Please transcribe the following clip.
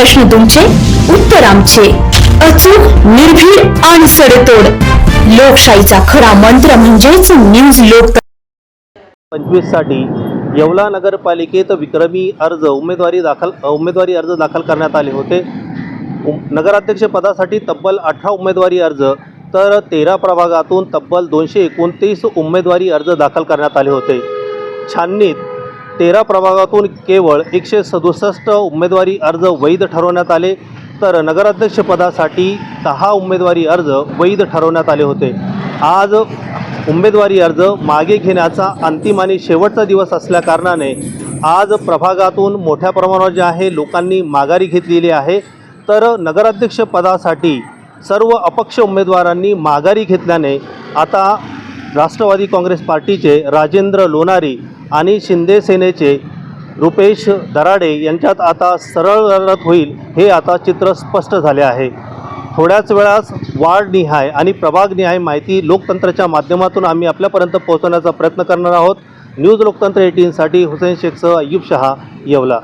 प्रश्न तुमचे उत्तर आमचे. अचूक निर्भीड आणि सडेतोड. लोकशाहीचा खरा मंत्र म्हणजेच न्यूज लोक पंचवीससाठी येवला नगरपालिकेत विक्रमी अर्ज उमेदवारी दाखल उमेदवारी अर्ज दाखल करण्यात आले होते. नगराध्यक्ष पदासाठी तब्बल अठरा उमेदवारी अर्ज तर तेरा प्रभागातून तब्बल दोनशे एकोणतीस उमेदवारी अर्ज दाखल करण्यात आले होते. छाननीत तेरा प्रभागातून केवळ एकशे सदुसष्ट उमेदवारी अर्ज वैध ठरवण्यात आले तर नगराध्यक्षपदासाठी दहा उमेदवारी अर्ज वैध ठरवण्यात आले होते. आज उमेदवारी अर्ज मागे घेण्याचा अंतिम आणि शेवटचा दिवस असल्याकारणाने आज प्रभागातून मोठ्या प्रमाणावर जे आहे लोकांनी माघारी घेतलेली आहे. तर नगराध्यक्षपदासाठी सर्व अपक्ष उमेदवारांनी माघारी घेतल्याने आता राष्ट्रवादी काँग्रेस पार्टीचे राजेंद्र लोणारी आणि शिंदे सेनेचे रुपेश दराडे यांच्यात आता सरळ लढत होईल हे आता चित्र स्पष्ट झाले आहे. थोड्याच वेळास वार्डनिहाय आणि प्रभागनिहाय माहिती लोकतंत्राच्या माध्यमातून आम्ही आपल्यापर्यंत पोहोचवण्याचा प्रयत्न करणार आहोत. न्यूज लोकतंत्र एटीनसाठी हुसेन शेखसह अय्यूब शहा येवला.